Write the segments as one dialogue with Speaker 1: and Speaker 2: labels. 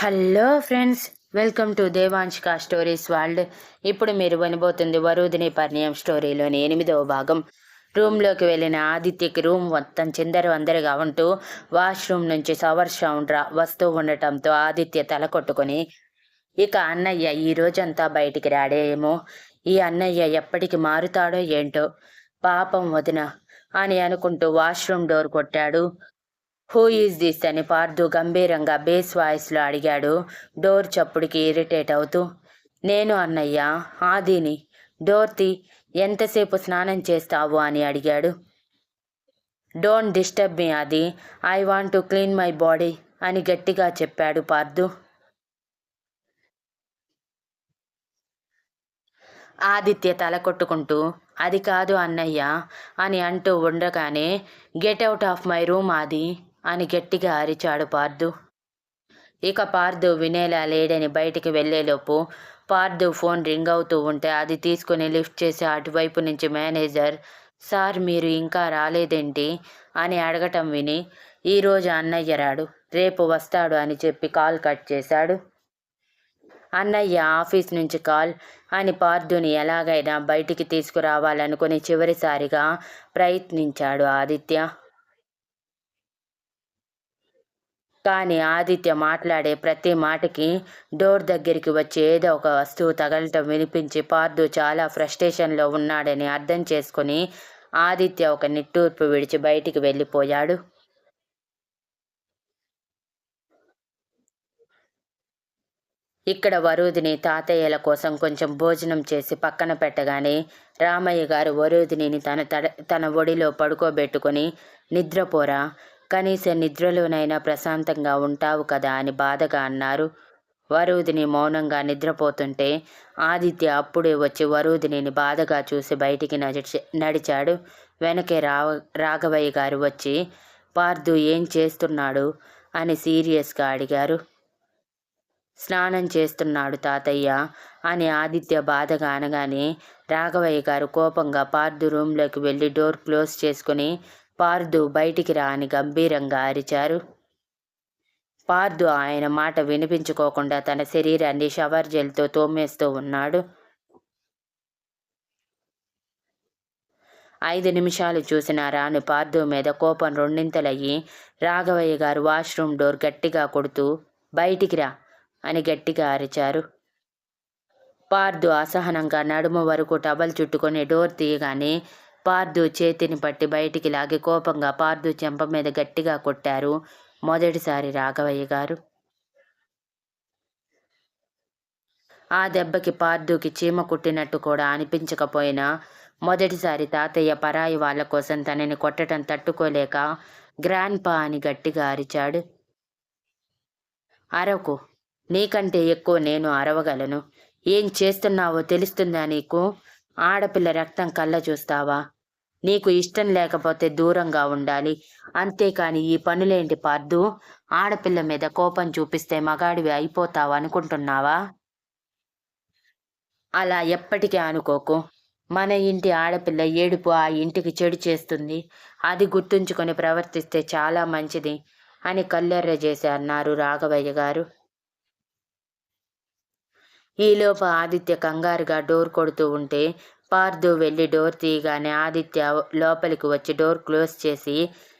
Speaker 1: Hello friends welcome to Devanshika stories world. ఇప్పుడు మీరు వినబోతుంది వరుదిని పరిణయం స్టోరీలోని ఎనిమిదవ భాగం. రూమ్లోకి వెళ్ళిన ఆదిత్యకి రూమ్ మొత్తం చిందర వందరగా ఉంటూ వాష్రూమ్ నుంచి సవర్ సౌండ్ రా వస్తూ ఉండటంతో ఆదిత్య తల కొట్టుకొని ఇక అన్నయ్య ఈ రోజంతా బయటికి రాడేమో? ఈ అన్నయ్య ఎప్పటికి మారుతాడో ఏంటో? పాపం వదిన అని అనుకుంటూ వాష్రూమ్ డోర్ కొట్టాడు. హూ ఈజ్ దిస్ అని పార్దు గంభీరంగా బేస్ వాయిస్లో అడిగాడు. డోర్ చప్పుడికి ఇరిటేట్ అవుతూ నేను అన్నయ్య ఆదిని డోర్తి ఎంతసేపు స్నానం చేస్తావు? అని అడిగాడు. డోంట్ డిస్టర్బ్ మీ అది I want to clean my body అని గట్టిగా చెప్పాడు పార్దు ఆదిత్య తల కొట్టుకుంటూ అది కాదు అన్నయ్య అని అంటూ ఉండగానే get out of my room Aadi అని గట్టిగా అరిచాడు పార్దు. ఇక పార్దు వినేలా లేడని బయటికి వెళ్ళేలోపు పార్దు ఫోన్ రింగ్ అవుతూ ఉంటే అది తీసుకుని లిఫ్ట్ చేసి అటువైపు నుంచి మేనేజర్ సార్ మీరు ఇంకా రాలేదేంటి? అని అడగటం విని ఈరోజు అన్నయ్య రాడు రేపు వస్తాడు అని చెప్పి కాల్ కట్ చేశాడు. అన్నయ్య ఆఫీస్ నుంచి కాల్ అని పార్థుని ఎలాగైనా బయటికి తీసుకురావాలనుకుని చివరిసారిగా ప్రయత్నించాడు ఆదిత్య. కానీ ఆదిత్య మాట్లాడే ప్రతి మాటకి డోర్ దగ్గరికి వచ్చి ఏదో ఒక వస్తువు తగలటం వినిపించి పార్దు చాలా ఫ్రస్ట్రేషన్లో ఉన్నాడని అర్థం చేసుకుని ఆదిత్య ఒక నిట్టూర్పు విడిచి బయటికి వెళ్ళిపోయాడు. ఇక్కడ వరుదిని తాతయ్యల కోసం కొంచెం భోజనం చేసి పక్కన పెట్టగానే రామయ్య గారు వరుదిని తన తన ఒడిలో పడుకోబెట్టుకొని నిద్రపోరా కనీసం నిద్రలోనైనా ప్రశాంతంగా ఉంటావు కదా అని బాధగా అన్నారు. వరూదిని మౌనంగా నిద్రపోతుంటే ఆదిత్య అప్పుడే వచ్చి వరూదిని బాధగా చూసి బయటికి నడిచి నడిచాడు. వెనకే రావ రాఘవయ్య గారు వచ్చి పార్దు ఏం చేస్తున్నాడు? అని సీరియస్గా అడిగారు. స్నానం చేస్తున్నాడు తాతయ్య అని ఆదిత్య బాధగా అనగానే రాఘవయ్య గారు కోపంగా పార్దు రూమ్లోకి వెళ్ళి డోర్ క్లోజ్ చేసుకుని పార్దు బయటికి రా అని గంభీరంగా అరిచారు. పార్దు ఆయన మాట వినిపించుకోకుండా తన శరీరాన్ని షవర్ జెల్తో తోమేస్తూ ఉన్నాడు. ఐదు నిమిషాలు చూసిన రాను పార్దు మీద కోపం రెండింతలయ్యి రాఘవయ్య గారు వాష్రూమ్ డోర్ గట్టిగా కొడుతూ బయటికి రా అని గట్టిగా అరిచారు. పార్దు అసహనంగా నడుము వరకు టబల్ చుట్టుకొని డోర్ తీయగానే పార్దు చేతిని పట్టి బయటికి లాగి కోపంగా పార్దు చెంప మీద గట్టిగా కొట్టారు మొదటిసారి రాఘవయ్య గారు. ఆ దెబ్బకి పార్దుకి చీమ కుట్టినట్టు కూడా అనిపించకపోయినా మొదటిసారి తాతయ్య పరాయి వాళ్ళ కోసం తనని కొట్టడం తట్టుకోలేక గ్రాండ్ పా అని గట్టిగా అరిచాడు. అరకు నీకంటే ఎక్కువ నేను అరవగలను. ఏం చేస్తున్నావో తెలుస్తుందా నీకు? ఆడపిల్ల రక్తం కళ్ళ చూస్తావా? నీకు ఇష్టం లేకపోతే దూరంగా ఉండాలి. అంతేకాని ఈ పనులేంటి పార్దు? ఆడపిల్ల మీద కోపం చూపిస్తే మగాడివి అయిపోతావు అనుకుంటున్నావా? అలా ఎప్పటికీ అనుకోకు. మన ఇంటి ఆడపిల్ల ఏడుపు ఆ ఇంటికి చెడు చేస్తుంది. అది గుర్తుంచుకొని ప్రవర్తిస్తే చాలా మంచిది అని కల్లెర్ర చేసి అన్నారు రాఘవయ్య గారు. ఈలోపు ఆదిత్య కంగారుగా డోర్ కొడుతూ ఉంటే పార్దు వెళ్ళి డోర్ తీయగానే ఆదిత్య లోపలికి వచ్చి డోర్ క్లోజ్ చేసి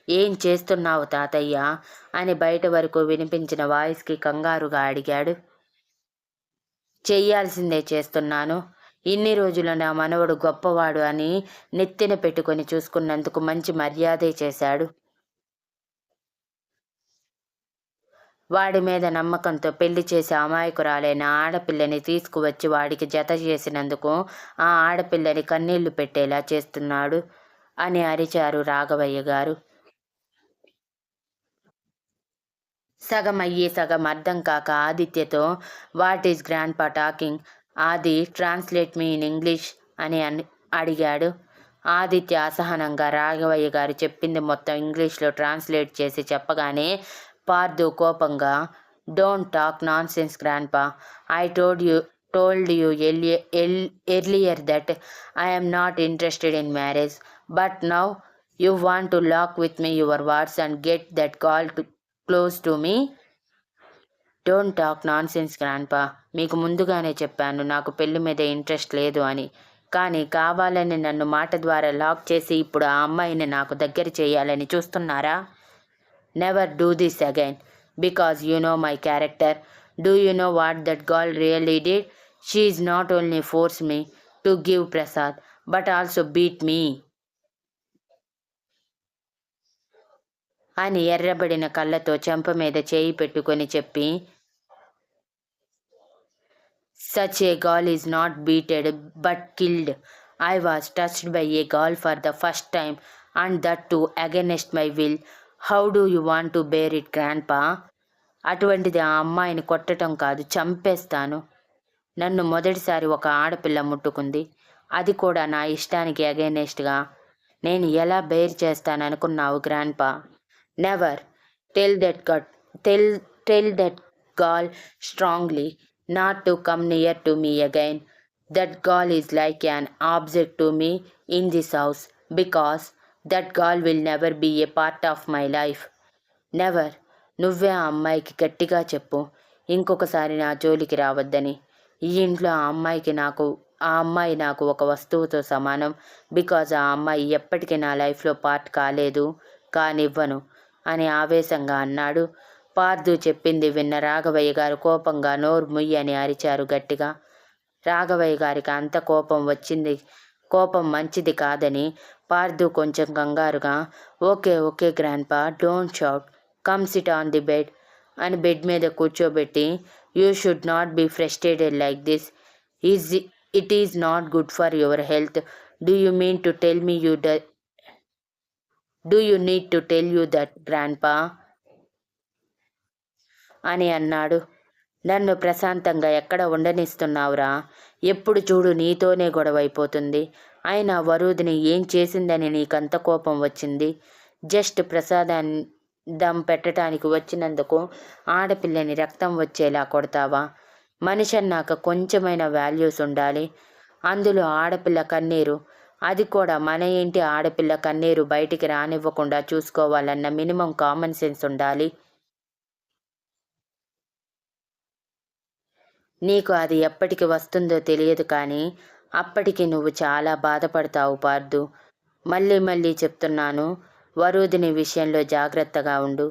Speaker 1: ఏం చేస్తున్నావు తాతయ్య? అని బయట వరకు వినిపించిన వాయిస్కి కంగారుగా అడిగాడు. చెయ్యాల్సిందే చేస్తున్నాను. ఇన్ని రోజులు నా మనవడు గొప్పవాడు అని నెత్తిన పెట్టుకొని చూసుకున్నందుకు మంచి మర్యాదే చేశాడు. వాడి మీద నమ్మకంతో పెళ్ళి చేసి అమాయకురాలైన ఆడపిల్లని తీసుకువచ్చి వాడికి జత చేసినందుకు ఆ ఆడపిల్లని కన్నీళ్ళు పెట్టేలా చేస్తున్నాడు అని అరిచారు రాఘవయ్య గారు. సగం అయ్యి సగం అర్థం కాక ఆదిత్యతో what is grandpa talking? Aadi translate me in English అని అని అడిగాడు. ఆదిత్య అసహనంగా రాఘవయ్య గారు చెప్పింది మొత్తం ఇంగ్లీష్లో ట్రాన్స్లేట్ చేసి చెప్పగానే పార్దు కోపంగా don't talk nonsense grandpa I told you told you earlier that I not interested in marriage but now you want to lock with me your words and get that call to close to me don't talk nonsense grandpa మీకు ముందుగానే చెప్పాను. నాకు పెళ్ళి మీద interest లేదు అని. కానీ కావాలని నన్ను మాట ద్వారా లాక్ చేసి ఇప్పుడు ఆ అమ్మాయిని నాకు దగ్గర చేయాలని చూస్తున్నారా? Never do this again because you know my character do you know what that girl really did she is not only force me to give prasad but also beat me అని ఎర్రబడిన కళ్ళతో చెంప మీద చేయి పెట్టుకొని చెప్పి such a gal is not beated but killed I was touched by a gal for the first time and that too against my will how do you want to bear it grandpa అటువంటిది ఆ అమ్మాయిని కొట్టడం కాదు చంపేస్తాను. నన్ను మొదటిసారి ఒక ఆడపిల్ల ముట్టుకుంది. అది కూడా నా ఇష్టానికి అగెనెస్ట్గా నేను ఎలా bear చేస్తాననుకున్నావు grandpa never tell that gut tell tell that gal strongly not to come near to me again that gal is like an object to me in this house because that gal will never be a part of my life never నువ్వే ఆ అమ్మాయికి గట్టిగా చెప్పు. ఇంకొకసారి నా జోలికి రావద్దని. ఈ ఇంట్లో ఆ అమ్మాయికి నాకు ఆ అమ్మాయి నాకు ఒక వస్తువుతో సమానం. బికాజ్ ఆ అమ్మాయి ఎప్పటికీ నా లైఫ్లో పార్ట్ కాలేదు కానివ్వను అని ఆవేశంగా అన్నాడు. పార్దు చెప్పింది విన్న రాఘవయ్య గారు కోపంగా నోరు ముయ్యి అని అరిచారు గట్టిగా. రాఘవయ్య గారికి అంత కోపం వచ్చింది. కోపం మంచిది కాదని పార్దు కొంచెం కంగారుగా okay okay grandpa don't shout. Come sit on the bed అని బెడ్ మీద కూర్చోబెట్టి you should not be frustrated like this. Is it is not good for your health. Do you mean to tell me you డ do you need to tell you that grandpa అని అన్నాడు. నన్ను ప్రశాంతంగా ఎక్కడ ఉండనిస్తున్నావురా? ఎప్పుడు చూడు నీతోనే గొడవైపోతుంది. అయినా వరుదిని ఏం చేసిందని నీకంత కోపం వచ్చింది. జస్ట్ ప్రసాదాన్ని దమ్ పెట్టడానికి వచ్చినందుకు ఆడపిల్లని రక్తం వచ్చేలా కొడతావా? మనిషి అన్నాక కొంచెమైన వాల్యూస్ ఉండాలి. అందులో ఆడపిల్ల కన్నీరు. అది కూడా మన ఇంటి ఆడపిల్ల కన్నీరు బయటికి రానివ్వకుండా చూసుకోవాలన్న మినిమం కామన్ సెన్స్ ఉండాలి. నీకు అది ఎప్పటికి వస్తుందో తెలియదు కానీ అప్పటికి నువ్వు చాలా బాధపడతావు పార్దు. మళ్ళీ మళ్ళీ చెప్తున్నాను వరుదిని విషయంలో జాగ్రత్తగా ఉండు.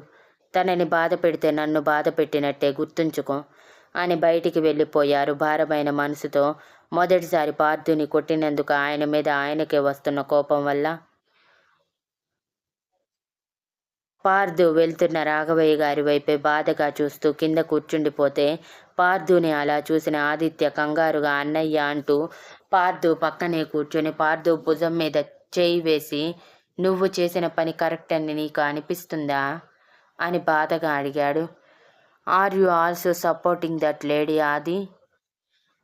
Speaker 1: తనని బాధ పెడితే నన్ను బాధ పెట్టినట్టే గుర్తుంచుకో అని బయటికి వెళ్ళిపోయారు భారమైన మనసుతో మొదటిసారి పార్థుని కొట్టినందుకు ఆయన మీద ఆయనకే వస్తున్న కోపం వల్ల. పార్థు వెళ్తున్న రాఘవయ్య గారి వైపే బాధగా చూస్తూ కింద కూర్చుండిపోతే పార్థుని అలా చూసిన ఆదిత్య కంగారుగా అన్నయ్య అంటూ పార్థు పక్కనే కూర్చొని పార్థు భుజం మీద చేయి వేసి నువ్వు చేసిన పని కరెక్ట్ అని నీకు అనిపిస్తుందా? అని బాధగా అడిగాడు. Are you also supporting that lady Aadi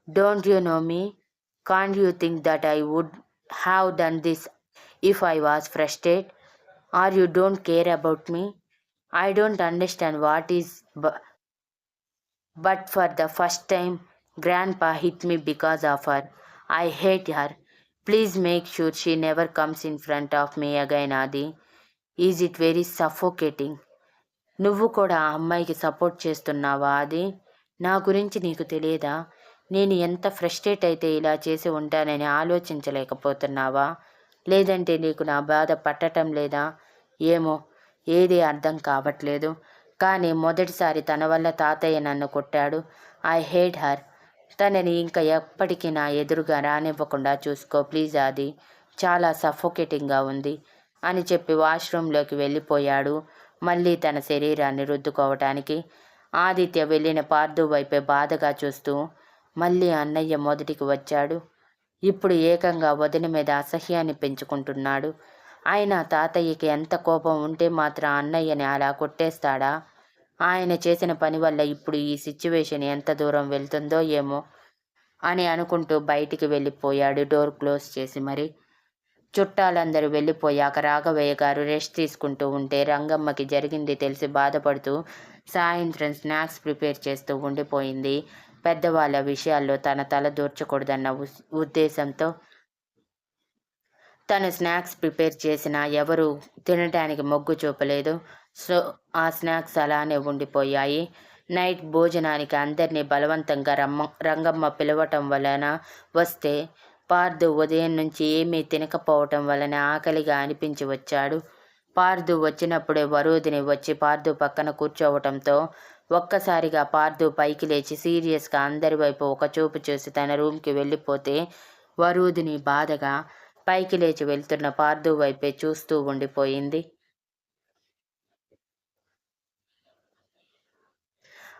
Speaker 1: don't you know me can't you think that I would have done this if I was frustrate are you don't care about me I don't understand what is but for the first time grandpa hit me because of her I hate her please make sure she never comes in front of me again అది is it very suffocating నువ్వు కూడా ఆ అమ్మాయికి support చేస్తున్నావా అది నా గురించి నీకు తెలియదా? నేను ఎంత ఫ్రస్ట్రేట్ అయితే ఇలా చేసి ఉంటానని ఆలోచించలేకపోతున్నావా? లేదంటే నీకు నా బాధ పట్టటం లేదా? ఏమో ఏది అర్థం కావట్లేదు. కానీ మొదటిసారి తన వల్ల తాతయ్య నన్ను కొట్టాడు. I hate her. తనని ఇంకా ఎప్పటికీ నా ఎదురుగా రానివ్వకుండా చూసుకో ప్లీజ్ అది చాలా సఫోకేటింగ్గా ఉంది అని చెప్పి వాష్రూమ్లోకి వెళ్ళిపోయాడు. మళ్ళీ తన శరీరాన్ని రుద్దుకోవటానికి ఆదిత్య వెళ్ళిన పార్థు వైపే బాధగా చూస్తూ మళ్ళీ అన్నయ్య మొదటికి వచ్చాడు. ఇప్పుడు ఏకంగా వదిన మీద అసహ్యాన్ని పెంచుకుంటున్నాడు. ఆయన తాతయ్యకి ఎంత కోపం ఉంటే మాత్రం అన్నయ్యని అలా కొట్టేస్తాడా? ఆయన చేసిన పని వల్ల ఇప్పుడు ఈ సిచ్యువేషన్ ఎంత దూరం వెళ్తుందో ఏమో అని అనుకుంటూ బయటికి వెళ్ళిపోయాడు. డోర్ క్లోజ్ చేసి మరి చుట్టాలందరూ వెళ్ళిపోయాక రాఘవయ్య గారు రెస్ట్ తీసుకుంటూ ఉంటే రంగమ్మకి జరిగింది తెలిసి బాధపడుతూ సాయంత్రం స్నాక్స్ ప్రిపేర్ చేస్తూ ఉండిపోయింది. పెద్దవాళ్ళ విషయాల్లో తన తల దూర్చకూడదన్న ఉద్దేశంతో తను స్నాక్స్ ప్రిపేర్ చేసినా ఎవరు తినడానికి మొగ్గు చూపలేదు. సో ఆ స్నాక్స్ అలానే ఉండిపోయాయి. నైట్ భోజనానికి అందరినీ బలవంతంగా రమ్మ రంగమ్మ పిలవటం వలన వస్తే పార్దు ఉదయం నుంచి ఏమీ తినకపోవటం వలన ఆకలిగా అనిపించి వచ్చాడు. పార్దు వచ్చినప్పుడే వరోధిని వచ్చి పార్దు పక్కన కూర్చోవటంతో ఒక్కసారిగా పార్దు పైకి లేచి సీరియస్గా అందరి వైపు ఒక చూపు చూసి తన రూమ్కి వెళ్ళిపోతే వరూధిని బాధగా పైకి లేచి వెళ్తున్న పార్దు వైపే చూస్తూ ఉండిపోయింది.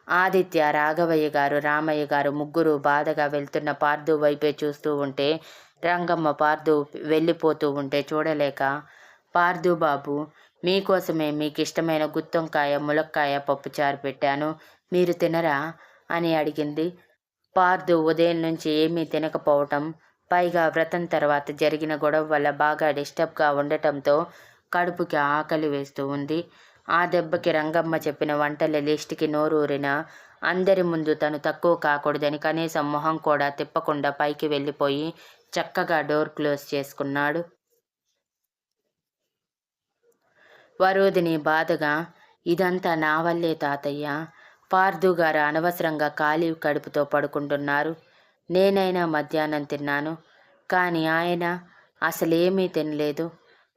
Speaker 1: ఆదిత్య రాఘవయ్య గారు రామయ్య గారు ముగ్గురు బాధగా వెళ్తున్న పార్థు వైపే చూస్తూ ఉంటే రంగమ్మ పార్దు వెళ్ళిపోతూ ఉంటే చూడలేక పార్థు బాబు మీకోసమే మీకు ఇష్టమైన గుత్తొంకాయ ములక్కాయ పప్పుచారు పెట్టాను. మీరు తినరా? అని అడిగింది. పార్థు ఉదయం నుంచి ఏమీ తినకపోవటం పైగా వ్రతం తర్వాత జరిగిన గొడవ వల్ల బాగా డిస్టర్బ్గా ఉండటంతో కడుపుకి ఆకలి వేస్తూ ఉంది. ఆ దెబ్బకి రంగమ్మ చెప్పిన వంటల లిస్టుకి నోరూరిన అందరి ముందు తను తక్కువ కాకూడదని కనీసం మొహం కూడా తిప్పకుండా పైకి వెళ్ళిపోయి చక్కగా డోర్ క్లోజ్ చేసుకున్నాడు. వరోధిని బాధగా ఇదంతా నా వల్లే తాతయ్య. పార్దు గారు అనవసరంగా ఖాళీ కడుపుతో పడుకుంటున్నారు. నేనైనా మధ్యాహ్నం తిన్నాను. కానీ ఆయన అసలేమీ తినలేదు.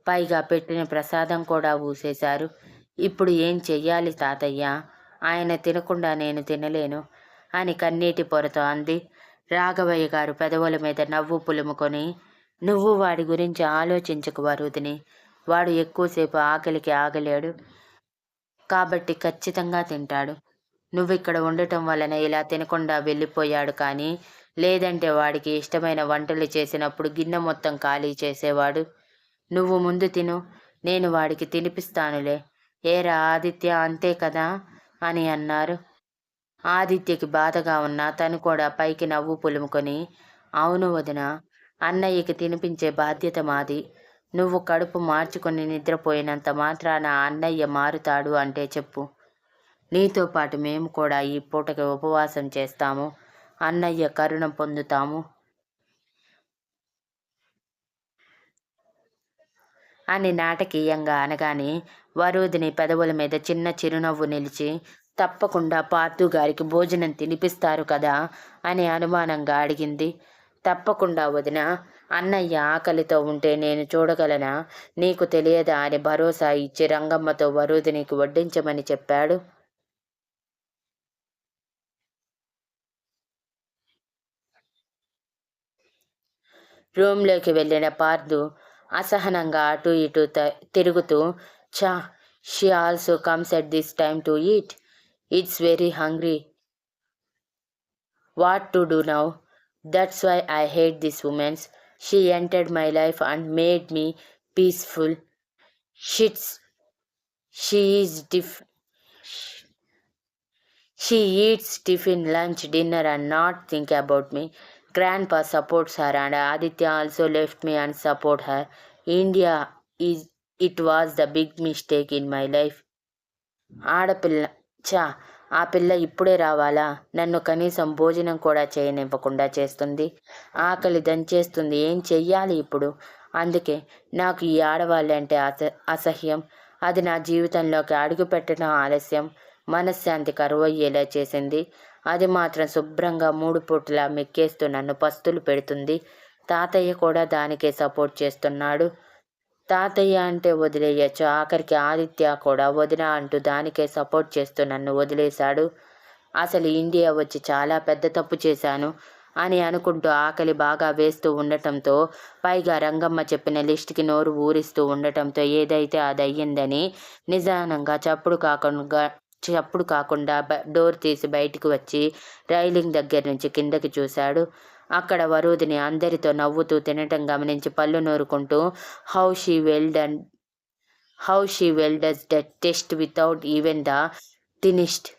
Speaker 1: పైగా పెట్టిన ప్రసాదం కూడా ఊసేశారు. ఇప్పుడు ఏం చెయ్యాలి తాతయ్య? ఆయన తినకుండా నేను తినలేను అని కన్నీటి పొరతో అంది. రాఘవయ్య గారు పెదవుల మీద నవ్వు పులుముకొని నువ్వు వాడి గురించి ఆలోచించకు వరుదిని వాడు ఎక్కువసేపు ఆకలికి ఆగలేడు కాబట్టి ఖచ్చితంగా తింటాడు. నువ్వు ఇక్కడ ఉండటం వలన ఇలా తినకుండా వెళ్ళిపోయాడు కానీ లేదంటే వాడికి ఇష్టమైన వంటలు చేసినప్పుడు గిన్నె మొత్తం ఖాళీ చేసేవాడు. నువ్వు ముందు తిను నేను వాడికి తినిపిస్తానులే ఏరా ఆదిత్య అంతే కదా? అని అన్నారు. ఆదిత్యకి బాధగా ఉన్న తను కూడా పైకి నవ్వు పులుముకొని అవును వదిన అన్నయ్యకి తినిపించే బాధ్యత మాది. నువ్వు కడుపు మార్చుకొని నిద్రపోయినంత మాత్రాన అన్నయ్య మారుతాడు అంటే చెప్పు. నీతో పాటు మేము కూడా ఈ పూటకి ఉపవాసం చేస్తాము. అన్నయ్య కరుణ పొందుతాము. అని నాటకీయంగా అనగానే వరుదిని పెదవుల మీద చిన్న చిరునవ్వు నిలిచి తప్పకుండా పార్థు గారికి భోజనం తినిపిస్తారు కదా అని అనుమానంగా అడిగింది. తప్పకుండా వదిన అన్నయ్య ఆకలితో ఉంటే నేను చూడగలనా? నీకు తెలియదా అని భరోసా ఇచ్చి రంగమ్మతో వరుదినికి వడ్డించమని చెప్పాడు. రూమ్లోకి వెళ్ళిన పార్దు అసహనంగా అటు ఇటు తిరుగుతూ Cha, she also comes at this time to eat. It's very hungry. What to do now? That's why I hate this woman. She entered my life and made me peaceful. She's, she is diff. She eats tiffin, lunch, dinner, and not think about me. Grandpa supports her, and Aditya also left me and support her. India is it was the big mistake in my life ఆడపిల్ల చా ఆ పిల్ల ఇప్పుడే రావాలా? నన్ను కనీసం భోజనం కూడా చేయనివ్వకుండా చేస్తుంది. ఆకలి దంచేస్తుంది. ఏం చెయ్యాలి ఇప్పుడు? అందుకే నాకు ఈ ఆడవాళ్ళంటే అస అసహ్యం. అది నా జీవితంలోకి అడుగు పెట్టడం ఆలస్యం. మనశ్శాంతి కరువయ్యేలా చేసింది. అది మాత్రం శుభ్రంగా మూడు పూటలా మెక్కేస్తూ నన్ను పస్తులు పెడుతుంది. తాతయ్య కూడా దానికే సపోర్ట్ చేస్తున్నాడు. తాతయ్య అంటే వదిలేయచ్చు. ఆఖరికి ఆదిత్య కూడా వదిన అంటూ దానికే సపోర్ట్ చేస్తూ నన్ను వదిలేశాడు. అసలు ఇండియా వచ్చి చాలా పెద్ద తప్పు చేశాను అని అనుకుంటూ ఆకలి బాగా వేస్తూ ఉండటంతో పైగా రంగమ్మ చెప్పిన లిస్ట్కి నోరు ఊరిస్తూ ఉండటంతో ఏదైతే అది అయ్యిందని నిజానంగా చప్పుడు కాకుండా చప్పుడు కాకుండా డోర్ తీసి బయటికి వచ్చి రైలింగ్ దగ్గర నుంచి కిందకి చూశాడు. అక్కడ వరుదిని అందరితో నవ్వుతూ తినటం గమనించి పళ్ళు నూరుకుంటూ how she welled and how she well does the test without even the తినిస్ట్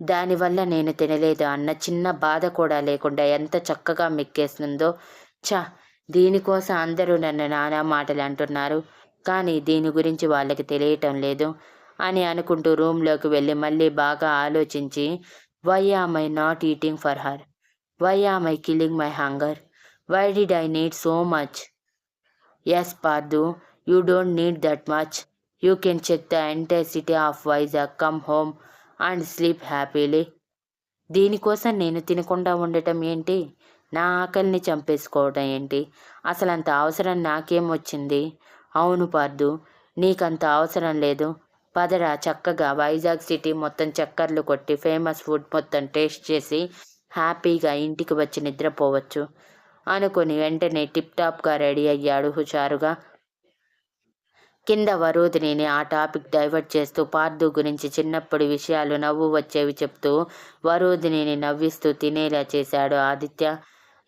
Speaker 1: దానివల్ల నేను తినలేదు అన్న చిన్న బాధ కూడా లేకుండా ఎంత చక్కగా మెక్కేస్తుందో చ దీనికోసం అందరూ నన్ను నానా మాటలు అంటున్నారు కానీ దీని గురించి వాళ్ళకి తెలియటం లేదు అని అనుకుంటూ రూమ్లోకి వెళ్ళి మళ్ళీ బాగా ఆలోచించి why am I not eating for her why am I killing my hunger why did I need so much yes Pardhu you don't need that much you can check the entire city of Vizag come home and sleep happily దీనికోసం నేను తినకుండా ఉండటం ఏంటి? నా ఆకలిని చంపేసుకోవటం ఏంటి? అసలు అంత అవసరం నాకేం వచ్చింది? అవును పార్దు నీకంత అవసరం లేదు. పదరా చక్కగా వైజాగ్ సిటీ మొత్తం చక్కర్లు కొట్టి ఫేమస్ ఫుడ్ మొత్తం టేస్ట్ చేసి హ్యాపీగా ఇంటికి వచ్చి నిద్రపోవచ్చు. అనుకుని వెంటనే టిప్ టాప్గా రెడీ అయ్యాడు హుషారుగా. కింద వరూధిని ఆ టాపిక్ డైవర్ట్ చేస్తూ పార్దు గురించి చిన్నప్పటి విషయాలు నవ్వు వచ్చేవి చెప్తూ వరూధిని నవ్విస్తూ తినేలా చేశాడు ఆదిత్య.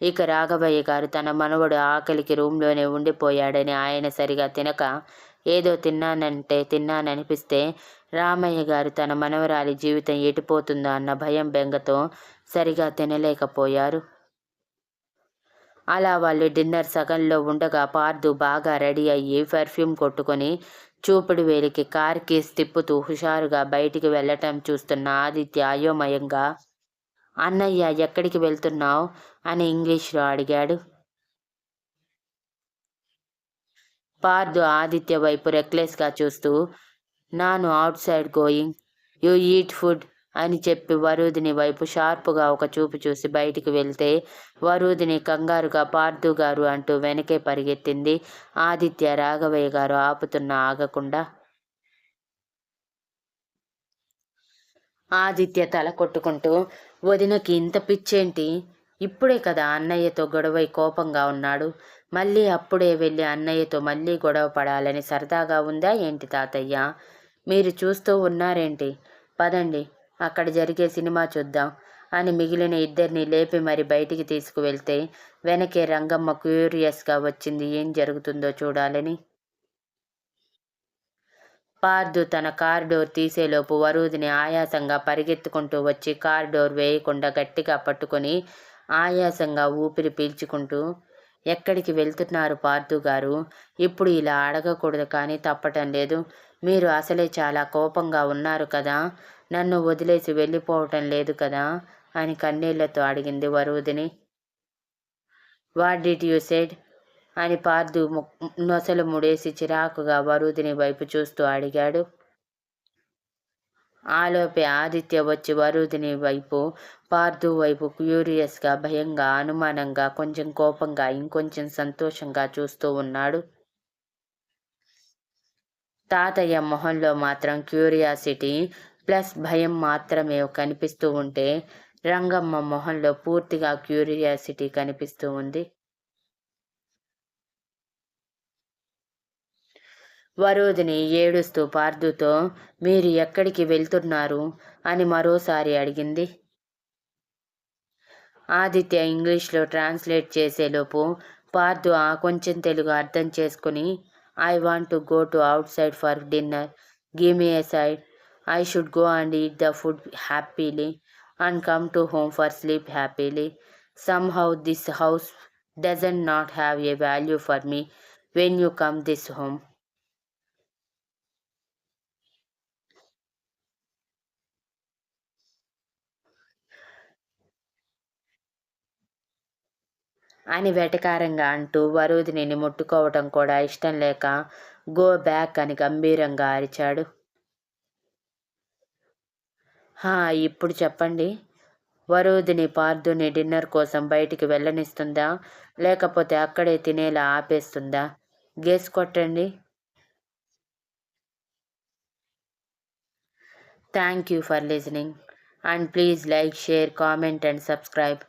Speaker 1: ఇక రాఘవయ్య గారు తన మనవడు ఆకలికి రూమ్లోనే ఉండిపోయాడని ఆయన సరిగా తినక ఏదో తిన్నానంటే తిన్నాననిపిస్తే రామయ్య గారు తన మనవరాలి జీవితం ఎటుపోతుందా అన్న భయం బెంగతో సరిగా తినలేకపోయారు. అలా వాళ్ళు డిన్నర్ సగంలో ఉండగా పార్దు బాగా రెడీ అయ్యి పర్ఫ్యూమ్ కొట్టుకొని చూపుడు వేలికి కార్ కేస్ తిప్పుతూ హుషారుగా బయటికి వెళ్ళటం చూస్తున్న ఆదిత్య అయోమయంగా అన్నయ్య ఎక్కడికి వెళ్తున్నావు? అని ఇంగ్లీష్లో అడిగాడు. పార్దు ఆదిత్య వైపు రెక్లెస్గా చూస్తూ నాను outside going you eat food అని చెప్పి వరుదిని వైపు షార్పుగా ఒక చూపు చూసి బయటికి వెళ్తే వరుదిని కంగారుగా పార్థు గారు అంటూ వెనకే పరిగెత్తింది. ఆదిత్య రాఘవయ్య గారు ఆపుతున్న ఆగకుండా ఆదిత్య తల కొట్టుకుంటూ వదినకి ఇంత పిచ్చేంటి? ఇప్పుడే కదా అన్నయ్యతో గొడవై కోపంగా ఉన్నాడు. మళ్ళీ అప్పుడే వెళ్ళి అన్నయ్యతో మళ్ళీ గొడవ పడాలని సరదాగా ఉందా ఏంటి తాతయ్య? మీరు చూస్తూ ఉన్నారేంటి? పదండి అక్కడ జరిగే సినిమా చూద్దాం అని మిగిలిన ఇద్దరిని లేపి మరి బయటికి తీసుకువెళ్తే వెనకే రంగమ్మ క్యూరియస్గా వచ్చింది. ఏం జరుగుతుందో చూడాలని. పార్దు తన కార్ డోర్ తీసేలోపు వరూదిని ఆయాసంగా పరిగెత్తుకుంటూ వచ్చి కార్ డోర్ వేయకుండా గట్టిగా పట్టుకొని ఆయాసంగా ఊపిరి పీల్చుకుంటూ ఎక్కడికి వెళ్తున్నారు పార్థు గారు? ఇప్పుడు ఇలా అడగకూడదు కానీ తప్పటం లేదు. మీరు అసలే చాలా కోపంగా ఉన్నారు కదా. నన్ను వదిలేసి వెళ్ళిపోవటం లేదు కదా అని కన్నీళ్ళతో అడిగింది Varudhini what did you said? అని పార్థు నొసలు ముడేసి చిరాకుగా వరుదిని వైపు చూస్తూ అడిగాడు. ఆలోపే ఆదిత్య వచ్చి వరుదిని వైపు పార్థు వైపు క్యూరియస్గా భయంగా అనుమానంగా కొంచెం కోపంగా ఇంకొంచెం సంతోషంగా చూస్తూ ఉన్నాడు. తాతయ్య మొహంలో మాత్రం క్యూరియాసిటీ ప్లస్ భయం మాత్రమే కనిపిస్తూ ఉంటే రంగమ్మ మొహంలో పూర్తిగా క్యూరియాసిటీ కనిపిస్తూ ఉంది. వరోజిని ఏడుస్తూ పార్థుతో మీరు ఎక్కడికి వెళ్తున్నారు అని మరోసారి అడిగింది. ఆదిత్య ఇంగ్లీష్లో ట్రాన్స్లేట్ చేసేలోపు పార్థు ఆ కొంచెం తెలుగు అర్థం చేసుకుని I want to go to outside for dinner give me a side I should go and eat the food happily and come to home for sleep happily somehow this house doesn't not have a value for me when you come this home అని వెటకారంగా అంటూ వరుదిని ముట్టుకోవటం కూడా ఇష్టం లేక go back అని గంభీరంగా అరిచాడు. హా ఇప్పుడు చెప్పండి. వరుదిని పార్థుని డిన్నర్ కోసం బయటికి వెళ్ళనిస్తుందా? లేకపోతే అక్కడే తినేలా ఆపేస్తుందా? గేస్ కొట్టండి. Thank you for listening and please like share comment and subscribe